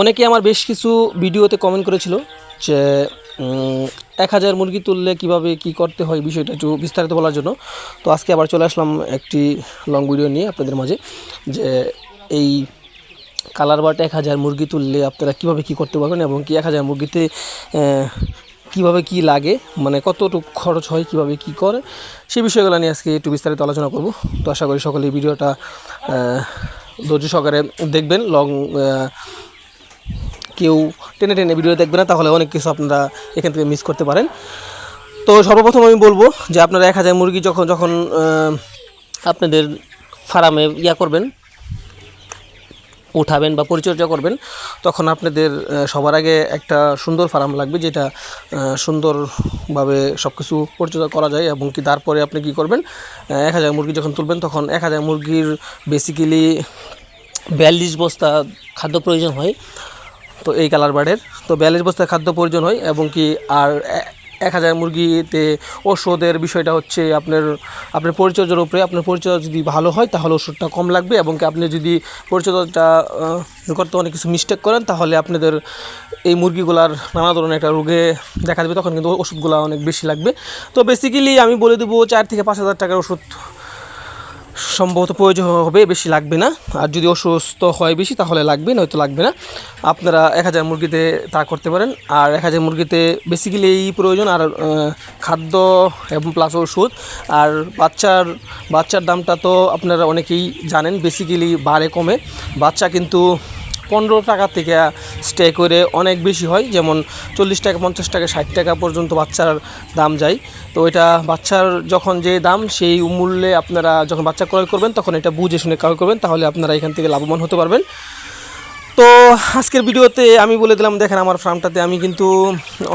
অনেকে আমার বেশ কিছু ভিডিওতে কমেন্ট করেছিল যে এক হাজার মুরগি তুললে কীভাবে কি করতে হয় বিষয়টা একটু বিস্তারিত বলার জন্য। তো আজকে আবার চলে আসলাম একটি লং ভিডিও নিয়ে আপনাদের মাঝে যে এই কালার বাট এক হাজার মুরগি তুললে আপনারা কীভাবে কি করতে পারবেন এবং কি এক হাজার মুরগিতে কীভাবে কি লাগে মানে কতটুকু খরচ হয়, কীভাবে কি করে সেই বিষয়গুলো নিয়ে আজকে একটু বিস্তারিত আলোচনা করব। তো আশা করি সকলে ভিডিওটা ধৈর্য সহকারে দেখবেন লং কেউ টেনে টেনে ভিডিও দেখবে না, তাহলে অনেক কিছু আপনারা এখান থেকে মিস করতে পারেন। তো সর্বপ্রথম আমি বলব যে আপনারা এক হাজার মুরগি যখন যখন আপনাদের ফার্মে ইয়া করবেন, উঠাবেন বা পরিচর্যা করবেন, তখন আপনাদের সবার আগে একটা সুন্দর ফার্ম লাগবে যেটা সুন্দরভাবে সব কিছু পরিচর্যা করা যায় এবং কি তারপরে আপনি কি করবেন এক হাজার মুরগি যখন তুলবেন, তখন এক হাজার মুরগির বেসিক্যালি বিয়াল্লিশ বস্তা খাদ্য প্রয়োজন হয়। তো এই কালার বার্ডের তো বিয়াল্লিশ বস্তা খাদ্য প্রয়োজন হয় এবং কি আর এক হাজার মুরগিতে ওষুধের বিষয়টা হচ্ছে আপনার আপনার পরিচর্যার উপরে। আপনার পরিচর্যা যদি ভালো হয় তাহলে ওষুধটা কম লাগবে এবং কি আপনি যদি পরিচর্যাটা করতে অনেক কিছু মিস্টেক করেন তাহলে আপনাদের এই মুরগিগুলার নানা ধরনের একটা রোগে দেখা দেবে। তখন কিন্তু ওষুধগুলো অনেক বেশি লাগবে। তো বেসিক্যালি আমি বলে দেবো চার থেকে পাঁচ হাজার টাকার ওষুধ সম্ভবত প্রয়োজন হবে বেশি লাগবে না। আর যদি অসুস্থ হয় বেশি, তাহলে লাগবে, নয়তো লাগবে না। আপনারা এক হাজার মুরগিতে তা করতে পারেন। আর এক হাজার মুরগিতে বেসিক্যালি এই প্রয়োজন। আর খাদ্য এবং প্লাস ওষুধ। আর বাচ্চার বাচ্চার দামটা তো আপনারা অনেকেই জানেন বেসিক্যালি বাড়ে, কমে। বাচ্চা কিন্তু পনেরো টাকা থেকে স্টে করে অনেক বেশি হয়। যেমন চল্লিশ টাকা, পঞ্চাশ টাকা, ষাট টাকা পর্যন্ত বাচ্চার দাম যায়। তো এটা বাচ্চার যখন যে দাম, সেই মূল্যে আপনারা যখন বাচ্চা ক্রয় করবেন, তখন এটা বুঝে শুনে ক্রয় করবেন। তাহলে আপনারা এখান থেকে লাভবান হতে পারবেন। তো আজকের ভিডিওতে আমি বলে দিলাম, দেখেন আমার ফার্মটাতে আমি কিন্তু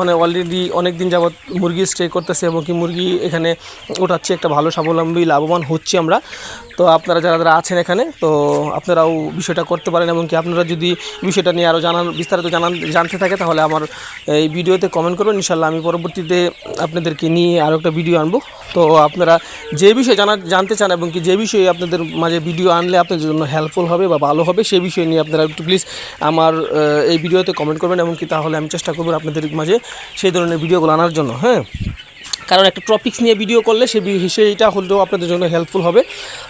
অনেক অলরেডি অনেক দিন যাবৎ মুরগি স্টে করতেছি এবং কি মুরগি এখানে ওঠাচ্ছি একটা ভালো স্বাবলম্বী, লাভবান হচ্ছি আমরা। তো আপনারা যারা যারা আছেন এখানে, তো আপনারাও বিষয়টা করতে পারেন এবং কি আপনারা যদি বিষয়টা নিয়ে আরও জানান, বিস্তারিত জানান, জানতে থাকে, তাহলে আমার এই ভিডিওতে কমেন্ট করবেন। ইনশাল্লাহ আমি পরবর্তীতে আপনাদেরকে নিয়ে আরও একটা ভিডিও আনব। তো আপনারা যে বিষয়ে জানা জানতে চান এবং কি যে বিষয়ে আপনাদের মাঝে ভিডিও আনলে আপনাদের জন্য হেল্পফুল হবে বা ভালো হবে সেই বিষয় নিয়ে আপনারা একটু প্লিজ আমার এই ভিডিওতে কমেন্ট করবেন এবং কি তাহলে আমি চেষ্টা করব আপনাদের মাঝে সেই ধরনের ভিডিওগুলো আনার জন্য হ্যাঁ? কারণ একটা টপিক্স নিয়ে ভিডিও করলে বি- সেইটা হলেও আপনাদের জন্য হেল্পফুল হবে।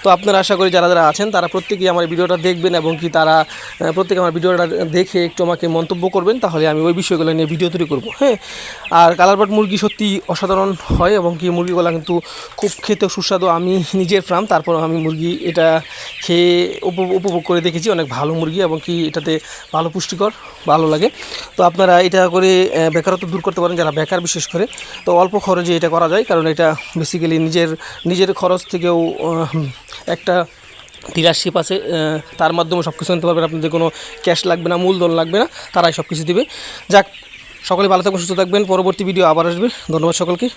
তো আপনারা আশা করি যারা যারা আছেন, তারা প্রত্যেকেই আমার ভিডিওটা দেখবেন এবং কি তারা প্রত্যেকে আমার ভিডিওটা দেখে একটু আমাকে মন্তব্য করবেন, তাহলে আমি ওই বিষয়গুলো নিয়ে ভিডিও তৈরি করব হ্যাঁ? আর কালারবাট মুরগি সত্যি অসাধারণ হয় এবং কি মুরগিগুলো কিন্তু খুব খেতে সুস্বাদু। আমি নিজের ফার্ম তারপর আমি মুরগি এটা খেয়ে উপ- উপভোগ করে দেখেছি। অনেক ভালো মুরগি এবং কি এটাতে ভালো পুষ্টিকর, ভালো লাগে। তো আপনারা এটা করে বেকারত্ব দূর করতে পারেন, যারা বেকার বিশেষ করে। তো অল্প খরচে এটা করা যায়, কারণ এটা বেসিক্যালি নিজের নিজের খরচ থেকেও একটা ডিলারশিপ আছে তার মাধ্যমে সব কিছু নিতে পারবেন। আপনাদের কোনো ক্যাশ লাগবে না, মূলধন লাগবে না, তারাই সব কিছু দেবে। যাক, সকলে ভালো থাকবেন, সুস্থ থাকবেন। পরবর্তী ভিডিও আবার আসবে। ধন্যবাদ সকলকে।